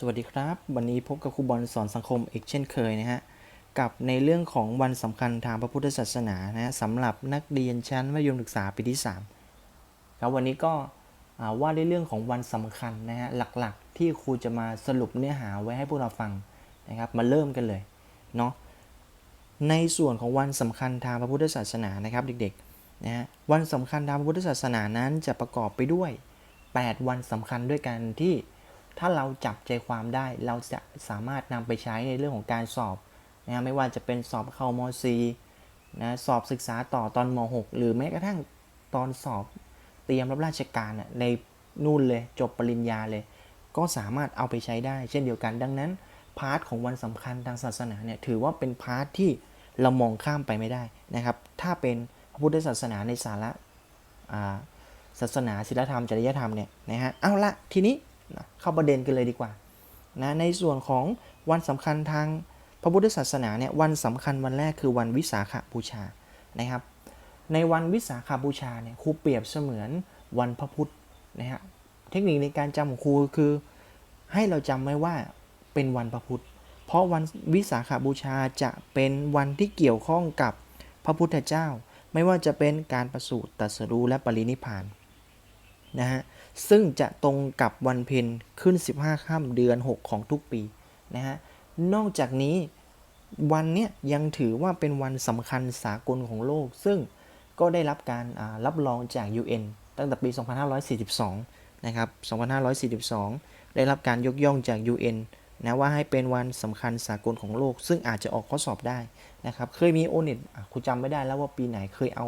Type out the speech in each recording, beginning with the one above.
สวัสดีครับ วันนี้พบกับครูบอลสอนสังคมอีกเช่นเคยนะฮะกับในเรื่องของวันสำคัญทางพระพุทธศาสนานะฮะสำหรับนักเรียนชั้นมัธยมศึกษาปีที่3ครับวันนี้ก็อ่าว่าในเรื่องของวันสำคัญนะฮะหลักๆ ที่ครูจะมาสรุปเนื้อหาไว้ให้พวกเราฟังนะครับมาเริ่มกันเลยเนาะในส่วนของวันสำคัญทางพระพุทธศาสนานะครับเด็กๆนะฮะวันสำคัญทางพระพุทธศาสนานั้นจะประกอบไปด้วย 8 วันสำคัญด้วยกันที่ ถ้าเราจับใจความได้เราจะสามารถนำไปใช้ในเรื่องของการสอบนะไม่ว่าจะเป็นสอบเข้าม .4 นะสอบศึกษาต่อตอนม .6 หรือแม้กระทั่งตอนสอบเตรียมรับราชการน่ะในนู่นเลยจบปริญญาเลย ก็สามารถเอาไปใช้ได้ เช่นเดียวกันดังนั้นพาร์ทของวันสำคัญทางศาสนาเนี่ยถือว่าเป็นพาร์ทที่เรามองข้ามไปไม่ได้นะครับ ถ้าเป็นพระพุทธศาสนาในสาระศาสนาศีลธรรมจริยธรรมเนี่ยนะฮะเอาละทีนี้ นะเข้าประเด็นกันเลยดีกว่านะในส่วนของวันสำคัญทางพระพุทธศาสนาเนี่ยวันสำคัญวันแรกคือวันวิสาขบูชานะครับ ในวันวิสาขบูชาเนี่ยครูเปรียบเสมือนวันพระพุธนะฮะเทคนิคในการจำของครูคือ ให้เราจำไว้ว่าเป็นวันพระพุธ เพราะวันวิสาขบูชาจะเป็นวันที่เกี่ยวข้องกับพระพุทธเจ้า ไม่ว่าจะเป็นการประสูติตรัสรู้และปรินิพานนะฮะ ซึ่งจะตรงกับวันเพ็ญขึ้น 15ค่ำเดือน 6 ของทุกปีนะฮะ นอกจากนี้วันเนี้ยยังถือว่าเป็นวันสำคัญสากลของโลก ซึ่งก็ได้รับการรับรองจาก UN ตั้งแต่ปี 2542 นะครับ 2542 ได้รับการยกย่องจาก UN นะว่าให้เป็นวันสำคัญสากลของโลก ซึ่งอาจจะออกข้อสอบได้นะครับ เคยมีโอเน็ตครูจำไม่ได้แล้วว่าปีไหนเคยเอา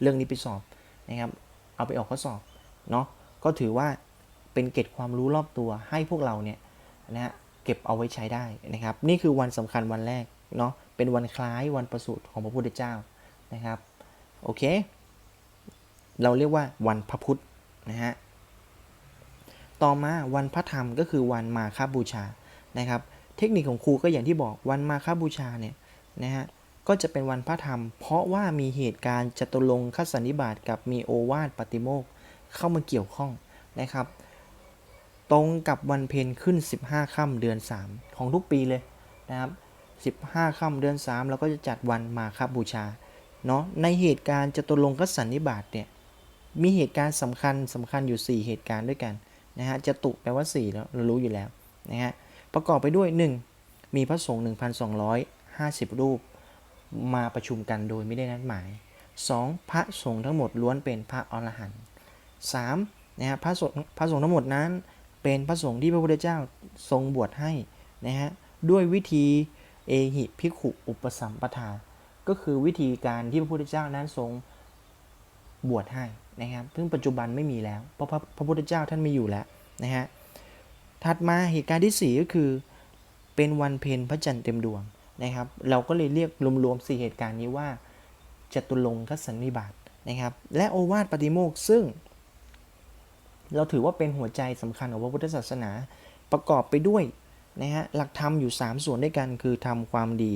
เรื่องนี้ไปสอบนะครับ เอาไปออกข้อสอบเนาะ ก็ถือว่าเป็นเกร็ดความรู้รอบตัวให้พวกเราเนี่ยนะฮะเก็บเอาไว้ใช้ได้นะครับ นี่คือวันสำคัญวันแรกเนาะเป็นวันคล้ายวันประสูติของพระพุทธเจ้านะครับโอเค เราเรียกว่าวันพระพุทธนะฮะต่อมาวันพระธรรมก็คือวันมาฆบูชานะครับ เทคนิคของครูก็อย่างที่บอกวันมาฆบูชาเนี่ยนะฮะก็จะเป็นวันพระธรรม เพราะว่ามีเหตุการณ์จตุรงคสันนิบาตกับมีโอวาทปฏิโมกข์ เข้ามาเกี่ยวข้องนะครับ ตรงกับวันเพ็ญขึ้น 15ค่ำเดือน 3 ของทุกปีเลยนะครับ15ค่ำเดือน 3 เราก็จะจัดวันมาคบบูชาเนาะในเหตุการณ์จตุรงคสันนิบาตเนี่ยมีเหตุการณ์สำคัญสำคัญอยู่ 4 เหตุการณ์ด้วยกันนะฮะจตุแปลว่า4แล้วเรารู้อยู่แล้วนะฮะประกอบไปด้วย 1. มีพระสงฆ์1,250 รูป มาประชุมกันโดยไม่ได้นัดหมาย 2. พระสงฆ์ทั้งหมดล้วนเป็นพระอรหันต์ 3. นะฮะพระสงฆ์พระสงฆ์ทั้งหมดนั้น เป็นพระสงฆ์ที่พระพุทธเจ้าทรงบวชให้นะฮะด้วยวิธีเอหิภิกขุอุปสัมปทา ก็คือวิธีการที่พระพุทธเจ้านั้นทรงบวชให้นะครับซึ่งปัจจุบันไม่มีแล้ว เพราะพระพระพุทธเจ้าท่านไม่อยู่แล้วนะฮะถัดมาเหตุการณ์ที่ 4 ก็คือเป็นวันเพ็ญพระจันทร์เต็มดวงนะครับ เราก็เลยเรียกรวมๆสี่เหตุการณ์นี้ว่าจตุรงคสันนิบาตนะครับ และโอวาทปฏิโมกซึ่ง เราถือว่าเป็นหัวใจสำคัญของพระพุทธศาสนาประกอบไปด้วยนะฮะหลักธรรมอยู่ 3 ส่วนด้วยกันคือทำความดี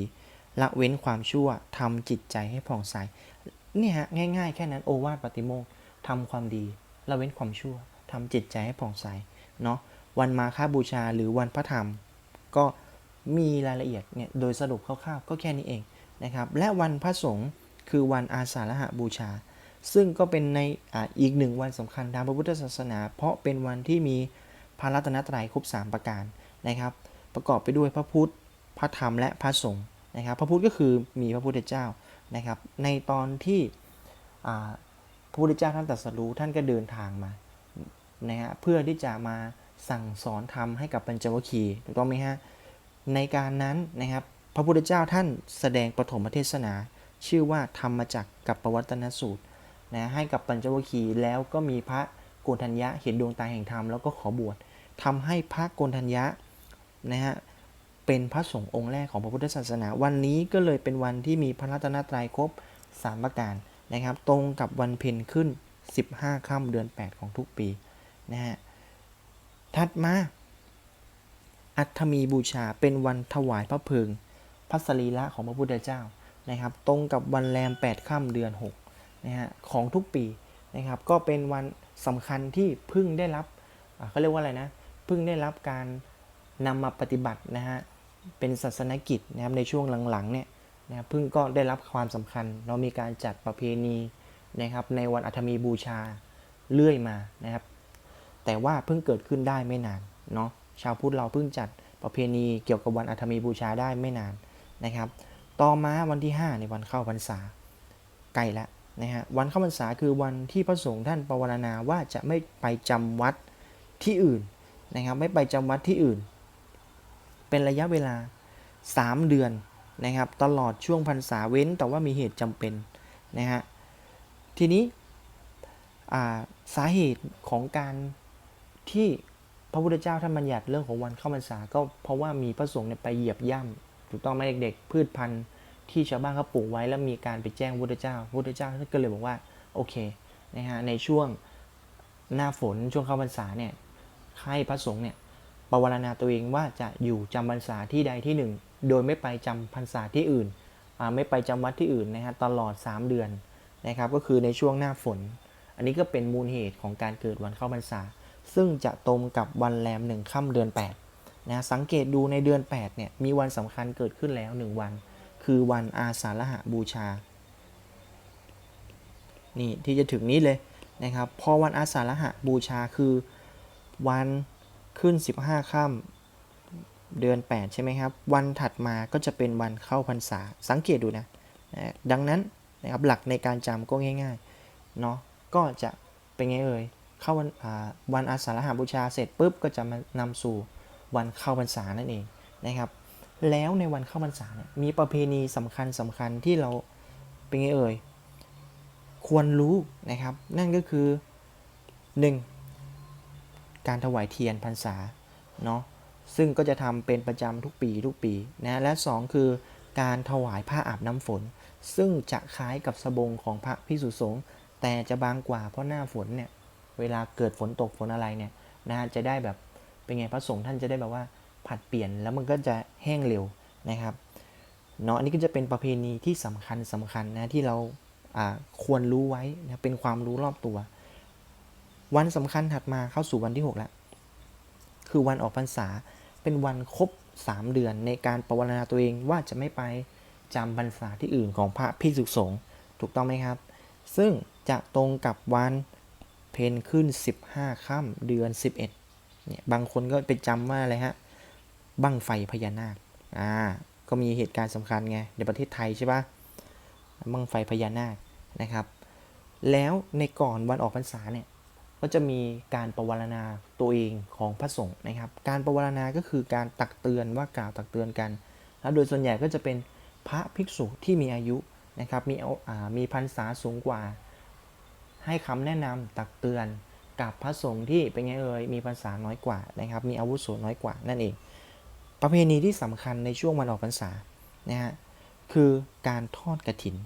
ละเว้นความชั่วทำจิตใจให้ผ่องใสเนี่ยฮะง่ายๆ แค่นั้นโอวาทปฏิโมกข์ทำความดีละเว้นความชั่วทำจิตใจให้ผ่องใสเนาะวันมาฆบูชาหรือวันพระธรรม ก็มีรายละเอียดเนี่ยโดยสรุปคร่าวๆ ก็แค่นี้เองนะครับและวันพระสงฆ์คือวันอาสาฬหบูชา ซึ่งก็เป็นในออีกหนึ่งวันสำคัญทางพระพุทธศาสนา เพราะเป็นวันที่มีพระรัตนตรัยครบ 3 ประการนะครับ ประกอบไปด้วยพระพุทธ พระธรรมและพระสงฆ์นะครับ พระพุทธก็คือมีพระพุทธเจ้านะครับ ในตอนที่พระพุทธเจ้าท่านตรัสรู้ท่านก็เดินทางมานะฮะเพื่อที่จะมาสั่งสอนธรรมให้กับปัญจวัคคีย์ถูกต้องไหมฮะในการนั้นนะครับ พระพุทธเจ้าท่านแสดงปฐมเทศนา ชื่อว่าธรรมจักรกับปวัตนสูตร นะให้กับปัญจวัคคีย์แล้วก็มีพระโกนทัญญะเห็นดวงตาแห่งธรรมแล้วก็ขอบวชทำให้พระโกนทัญญะนะฮะเป็นพระสงฆ์องค์แรกของพระพุทธศาสนา วันนี้ก็เลยเป็นวันที่มีพระรัตนตรัยครบ3ประการนะครับ ตรงกับวันเพ็ญขึ้น 15ค่ำเดือน 8 ของทุกปีนะฮะถัดมาอัฐมีบูชาเป็นวันถวายพระเพลิงพระสรีระของพระพุทธเจ้านะครับ ตรงกับวันแรม 8 ค่ำเดือน 6 นะฮะของทุกปีนะครับก็เป็นวันสำคัญที่เพิ่งได้รับเขาเรียกว่าอะไรนะเพิ่งได้รับการนำมาปฏิบัตินะฮะเป็นศาสนกิจนะครับในช่วงหลังๆเนี่ยนะครับเพิ่งก็ได้รับความสำคัญ เรามีการจัดประเพณีนะครับในวันอัฐมีบูชาเรื่อยมานะครับ แต่ว่าเพิ่งเกิดขึ้นได้ไม่นานเนาะชาวพุทธเราเพิ่งจัดประเพณีเกี่ยวกับวันอัฐมีบูชาได้ไม่นานนะครับ ต่อมาวันที่ 5 ในวันเข้าพรรษาใกล้แล้ว นะฮะวันเข้าพรรษาคือวันที่พระสงฆ์ท่านปวารณาว่าจะไม่ไปจำวัดที่อื่นนะครับไม่ไปจำวัดที่อื่น เป็นระยะเวลา 3 เดือนนะครับ ตลอดช่วงพรรษาเว้น แต่ว่ามีเหตุจำเป็นนะฮะทีนี้าสาเหตุของการที่พระพุทธเจ้าท่านบัญญัติเรื่องของวันเข้าพรรษา ก็เพราะว่ามีพระสงฆ์ไปเหยียบย่ำถูกต้องไหมเด็กๆ พืชพันธุ์ ที่ชาวบ้านเขาปลูกไว้แล้วมีการไปแจ้งพุทธเจ้าพุทธเจ้าก็เลยบอกว่าโอเคนะฮะในช่วงหน้าฝนช่วงเข้าพรรษาเนี่ยให้พระสงฆ์เนี่ยปวารณาตัวเองว่าจะอยู่จำพรรษาที่ใดที่หนึ่ง โดยไม่ไปจำพรรษาที่อื่น ไม่ไปจำวัดที่อื่นนะฮะตลอด 3 เดือนนะครับก็คือในช่วงหน้าฝน อันนี้ก็เป็นมูลเหตุของการเกิดวันเข้าพรรษา ซึ่งจะตรงกับวันแรมหนึ่งค่ำเดือน8นะสังเกตดูในเดือน8เนี่ยมีวันสำคัญเกิดขึ้นแล้ว 1 วัน คือวันอาสาฬหบูชา นี่ที่จะถึงนี้เลยนะครับ พอวันอาสาฬหบูชาคือวันขึ้น 15ค่ำเดือน 8 ใช่ไหมครับ วันถัดมาก็จะเป็นวันเข้าพรรษา สังเกตดูนะนะดังนั้นนะครับหลักในการจำก็ง่ายๆเนาะก็จะเป็นไงเอ่ยเข้าวันอ่าวันอาสาฬหบูชาเสร็จปุ๊บก็จะมานำสู่วันเข้าพรรษานั่นเองนะครับ แล้วในวันเข้าพรรษาเนี่ยมีประเพณีสำคัญสำคัญที่เราเป็นไงเอ่ยควรรู้นะครับ นั่นก็คือ 1. การถวายเทียนพรรษาเนาะซึ่งก็จะทำเป็นประจำทุกปีทุกปีนะและ 2 คือการถวายผ้าอาบน้ำฝน ซึ่งจะคล้ายกับสบงของพระพิสุสงฆ์แต่จะบางกว่าเพราะหน้าฝนเนี่ยเวลาเกิดฝนตกฝนอะไรเนี่ยนะจะได้แบบเป็นไงพระสงฆ์ท่านจะได้แบบว่า ผัดเปลี่ยนแล้วมันก็จะแห้งเร็วนะครับเนาะอันนี้ก็จะเป็นประเพณีที่สำคัญสำคัญนะที่เราควรรู้ไว้นะเป็นความรู้รอบตัว วันสำคัญถัดมาเข้าสู่วันที่6แล้วคือวันออกพรรษาเป็นวันครบ 3 เดือนในการปรวารณาตัวเองว่าจะไม่ไปจำพรรษาที่อื่นของพระพิสุสงฆ์ถูกต้องไหมครับ ซึ่งจะตรงกับวันเพนขึ้น 15 ค่ำเดือน 11เนี่ยบางคนก็ไปจำว่าอะไรฮะ บั้งไฟพญานาค อ่า ก็มีเหตุการณ์สำคัญไงในประเทศไทยใช่ปะบั้งไฟพญานาคนะครับ แล้วในก่อนวันออกพรรษาเนี่ย ก็จะมีการประวารณาตัวเองของพระสงฆ์นะครับ การประวารณาก็คือการตักเตือนว่ากล่าวตักเตือนกัน แล้วโดยส่วนใหญ่ก็จะเป็นพระภิกษุที่มีอายุนะครับ มีอ่ามีพรรษาสูงกว่า ให้คำแนะนำตักเตือนกับพระสงฆ์ที่เป็นไงเอ่ยมีพรรษาน้อยกว่านะครับ มีอาวุโสน้อยกว่านั่นเอง ประเพณีที่สำคัญในช่วงวันออกพรรษานะฮะคือการทอดกระถิน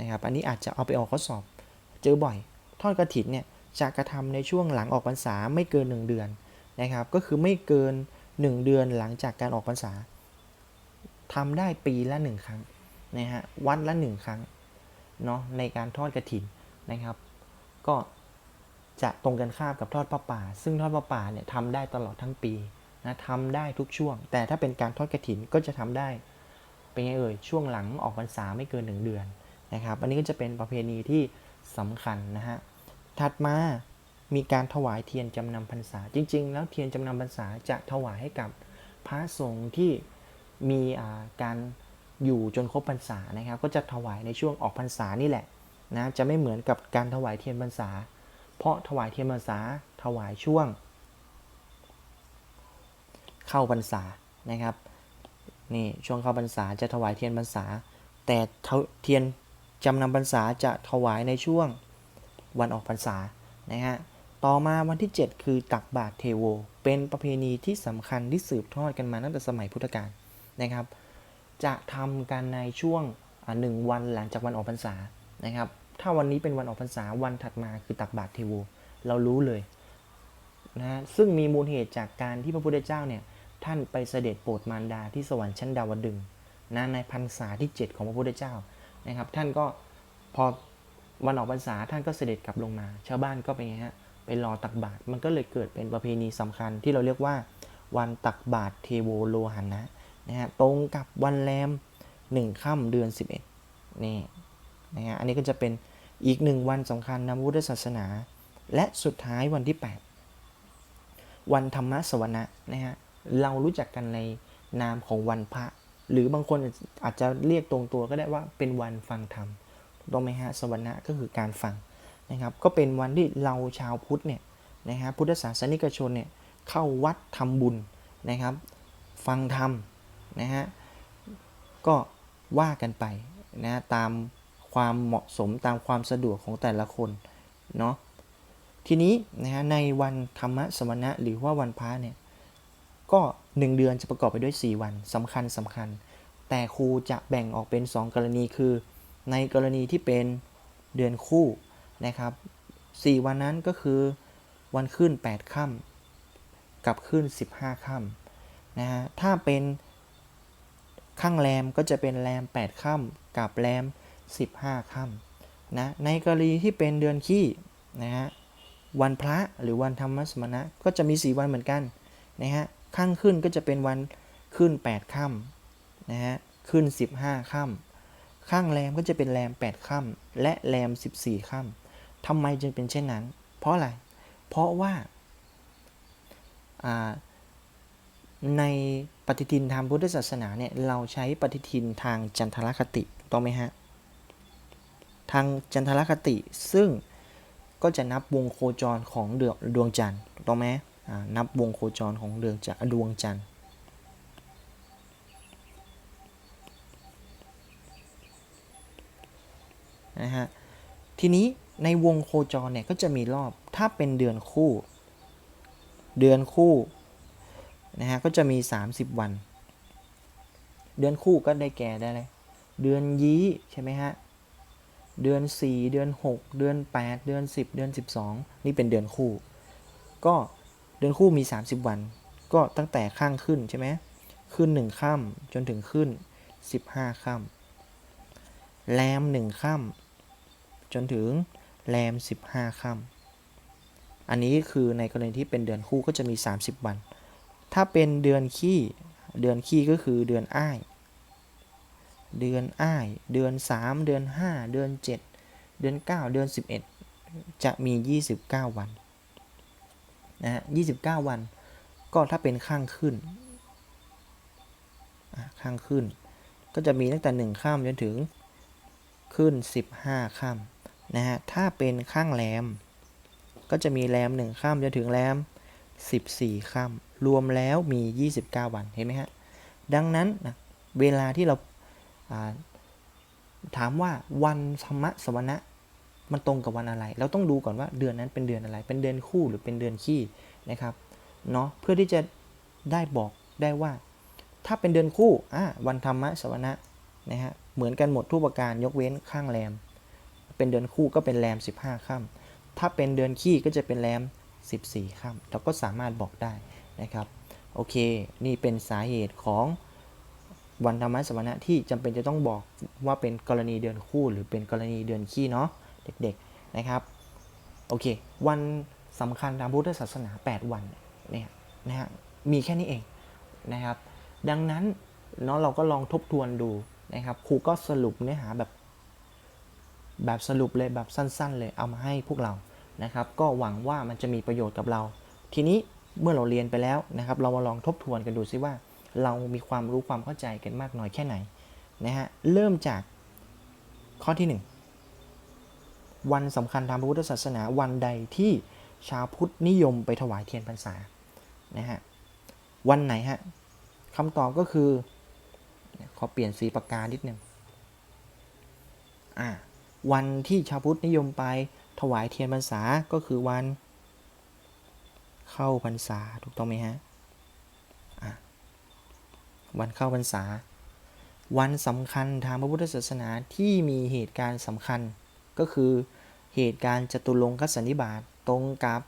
นะครับ อันนี้อาจจะเอาไปออกข้อสอบ เจอบ่อย ทอดกระถินเนี่ยจะกระทำในช่วงหลังออกพรรษาไม่เกิน 1 เดือนนะครับ ก็คือไม่เกิน 1 เดือนหลังจากการออกพรรษาทำได้ปีละ 1 ครั้งนะฮะวันละ 1 ครั้งเนาะในการทอดกระถินนะครับ ก็จะตรงกันข้ามกับทอดพระป่า ซึ่งทอดพระป่าเนี่ยทำได้ตลอดทั้งปี นะทำได้ทุกช่วง แต่ถ้าเป็นการทอดกระถินก็จะทำได้ เป็นไงเอ่ยช่วงหลังออกพรรษาไม่เกิน 1 เดือนนะครับ อันนี้ก็จะเป็นประเพณีที่สำคัญนะฮะถัดมามีการถวายเทียนจำนำพรรษา จริง ๆ แล้วเทียนจำนำพรรษาจะถวายให้กับพระสงฆ์ที่มีาการอยู่จนครบพรรษานะครับ ก็จะถวายในช่วงออกพรรษานี่แหละนะจะไม่เหมือนกับการถวายเทียนพรรษา เพราะถวายเทียนพรรษาถวายช่วง เข้าพรรษานะครับนี่ช่วงเข้าพรรษาจะถวายเทียนพรรษา แต่เทียนจำนำพรรษาจะถวายในช่วงวันออกพรรษานะฮะต่อมาวันที่ 7 คือตักบาตรเทโว เป็นประเพณีที่สำคัญที่สืบทอดกันมาตั้งแต่สมัยพุทธกาลนะครับ จะทำกันในช่วงหนึ่งวันหลังจากวันออกพรรษานะครับ ถ้าวันนี้เป็นวันออกพรรษาวันถัดมาคือตักบาตรเทโว เรารู้เลยนะซึ่งมีมูลเหตุจากการที่พระพุทธเจ้าเนี่ย ท่านไปเสด็จโปรดมารดาที่สวรรค์ชั้นดาวดึงนะในพรรษาที่ 7 ของพระพุทธเจ้านะครับ ท่านก็พอวันออกพรรษาท่านก็เสด็จกลับลงมา ชาวบ้านก็ไปไงฮะไปรอตักบาตรมันก็เลยเกิดเป็นประเพณีสำคัญที่เราเรียกว่า วันตักบาตรเทโวโลหันะนะฮะตรงกับวันแรมหนึ่งค่ำเดือน 11นี่นะฮะอันนี้ก็จะเป็นอีกหนึ่งวันสำคัญในพุทธศาสนา และสุดท้ายวันที่ 8 วันธรรมสวนะนะฮะ เรารู้จักกันในนามของวันพระ หรือบางคนอาจจะเรียกตรงตัวก็ได้ว่าเป็นวันฟังธรรมต้องไหมฮะสวนะก็คือการฟังนะครับ ก็เป็นวันที่เราชาวพุทธเนี่ยนะฮะพุทธศาสนิกชนเนี่ยเข้าวัดทำบุญนะครับ ฟังธรรมนะฮะก็ว่ากันไปนะตามความเหมาะสมตามความสะดวกของแต่ละคนเนาะทีนี้นะฮะในวันธรรมสมณะหรือว่าวันพระเนี่ย ก็ 1 เดือนจะประกอบไปด้วย 4 วันสำคัญสำคัญ แต่ครูจะแบ่งออกเป็น 2 กรณีคือ ในกรณีที่เป็นเดือนคู่นะครับ 4 วันนั้นก็คือวันขึ้น 8ค่ำกับขึ้น 15ค่ำนะฮะถ้าเป็นข้างแรมก็จะเป็นแรม 8ค่ำกับแรม 15ค่ำนะในกรณีที่เป็นเดือนขี้นะฮะวันพระหรือวันธรรมสมณะก็จะมี 4 วันเหมือนกันนะฮะ ข้างขึ้นก็จะเป็นวันขึ้น 8ค่ำนะฮะขึ้น 15ค่ำข้างแรมก็จะเป็นแรม 8ค่ำและแรม 14ค่ำทำไมจึงเป็นเช่นนั้น เพราะอะไร เพราะว่าในปฏิทินทางพุทธศาสนาเนี่ยเราใช้ปฏิทินทางจันทรคติถูกต้องไหมฮะทางจันทรคติซึ่งก็จะนับวงโคจรของเดือดวงจันทร์ถูกต้องไหม นับวงโคจรของเดือนจะดวงจันทร์นะฮะทีนี้ในวงโคจรเนี่ยก็จะมีรอบถ้าเป็นเดือนคู่ เดือนคู่นะฮะก็จะมี 30 วัน เดือนคู่ก็ได้แก่ได้เลยเดือนยี้ใช่ไหมฮะเดือน 4 เดือน 6 เดือน 8 เดือน 10 เดือน 12 นี่เป็นเดือนคู่ ก็ เดือนคู่มี 30 วัน ก็ตั้งแต่ข้างขึ้นใช่ไหมขึ้น 1ค่ำจนถึงขึ้น 15ค่ำแรม1ค่ำจนถึงแรม 15ค่ำอันนี้คือในกรณีที่เป็นเดือนคู่ก็จะมี 30 วัน ถ้าเป็นเดือนขี้เดือนขี้ก็คือเดือนอ้าย เดือนอ้าย เดือน 3 เดือน 5 เดือน 7 เดือน 9 เดือน 11 จะมี 29 วัน นะฮะ29วัน ก็ถ้าเป็นข้างขึ้น ข้างขึ้น ก็จะมีตั้งแต่ 1 ข้ามจนถึงขึ้น 15 ข้ามนะฮะ ถ้าเป็นข้างแรม ก็จะมีแรม 1 ข้ามจนถึงแรม 14ค่ำรวมแล้วมี 29 วัน เห็นไหมฮะ ดังนั้นนะเวลาที่เราถามว่าวันธรรมะสวนะ มันตรงกับวันอะไร เราต้องดูก่อนว่าเดือนนั้นเป็นเดือนอะไร เป็นเดือนคู่หรือเป็นเดือนขี้นะครับ เนาะเพื่อที่จะได้บอกได้ว่า ถ้าเป็นเดือนคู่อะวันธรรมะสวนะนะฮะ เหมือนกันหมดทุกประการยกเว้นข้างแรม เป็นเดือนคู่ก็เป็นแรม 15ค่ำถ้าเป็นเดือนขี้ก็จะเป็นแรม 14ค่ำเราก็สามารถบอกได้นะครับ โอเค นี่เป็นสาเหตุของวันธรรมะสมณะที่จำเป็นจะต้องบอกว่าเป็นกรณีเดือนคู่ หรือเป็นกรณีเดือนขี้เนาะ เด็กๆนะครับโอเค วันสำคัญทางพุทธศาสนา 8 วันเนี่ยนะฮะมีแค่นี้เองนะครับ ดังนั้นเนาะเราก็ลองทบทวนดูนะครับครูก็สรุปเนื้อหาแบบแบบสรุปเลยแบบสั้น ๆ เลยเอามาให้พวกเรานะครับ ก็หวังว่ามันจะมีประโยชน์กับเรา ทีนี้เมื่อเราเรียนไปแล้วนะครับ เรามาลองทบทวนกันดูซิว่า เรามีความรู้ความเข้าใจกันมากน้อยแค่ไหนนะฮะเริ่มจากข้อที่ 1 วันสำคัญทางพระพุทธศาสนาวันใดที่ชาวพุทธนิยมไปถวายเทียนพรรษานะฮะวันไหนฮะคำตอบก็คือขอเปลี่ยนสีปากกานิดนึงอ่าวันที่ชาวพุทธนิยมไปถวายเทียนพรรษาก็คือวัน เข้าพรรษาถูกต้องไหมฮะวันเข้าพรรษา วันสำคัญทางพระพุทธศาสนาที่มีเหตุการณ์สำคัญ ก็คือเหตุการณ์จตุรงคสันนิบาตตรงกับ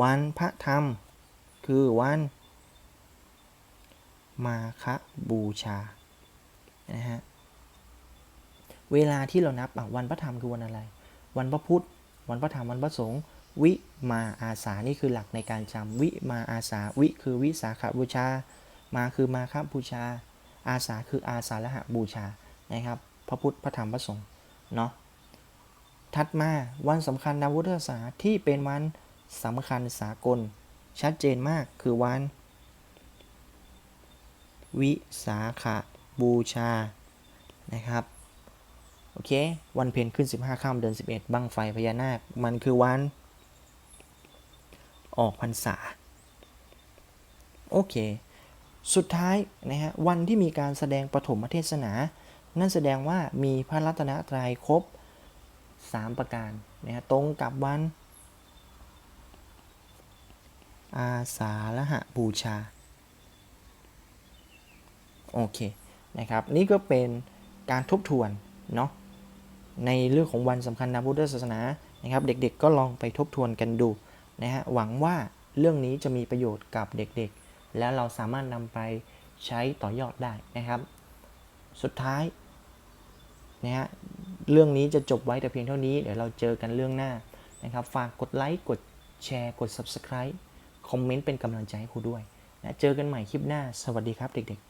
วันพระธรรม คือวัน มาคบูชานะฮะเวลาที่เรานับวันพระธรรมคือวันอะไร วันพระพุธ วันพระธรรม วันพระสงฆ์ วิมาอาสา นี่คือหลักในการจำวิมาอาสา วิคือวิสาขบูชา มาคือมาคบูชา อาสาคืออาสาฬหบูชา นะครับ พระพุทธ พระธรรม พระสงฆ์ เนาะถัดมาวันสำคัญทางพุทธศาสนาที่เป็นวันสำคัญสากล ชัดเจนมากคือวัน วิสาขบูชานะครับโอเค วันเพ็ญขึ้น 15ค่ำเดือน 11 บังไฟพญานาค มันคือวัน ออกพรรษา โอเค สุดท้ายนะฮะวันที่มีการแสดงปฐมเทศนา นั่นแสดงว่ามีพระรัตนตรัยครบ 3 ประการนะฮะตรงกับวัน อาสาฬหบูชา โอเคนะครับ นี่ก็เป็นการทบทวนเนาะในเรื่องของวันสำคัญทางพุทธศาสนานะครับ เด็กๆก็ลองไปทบทวนกันดูนะฮะหวังว่าเรื่องนี้จะมีประโยชน์กับเด็กๆ แล้วเราสามารถนำไปใช้ต่อยอดได้นะครับ สุดท้าย นะฮะเรื่องนี้จะจบไว้แต่เพียงเท่านี้ เดี๋ยวเราเจอกันเรื่องหน้านะครับ ฝากกดไลค์ กดแชร์ กด Subscribe คอมเมนต์เป็นกำลังใจให้ครูด้วยนะเจอกันใหม่คลิปหน้า สวัสดีครับเด็กๆ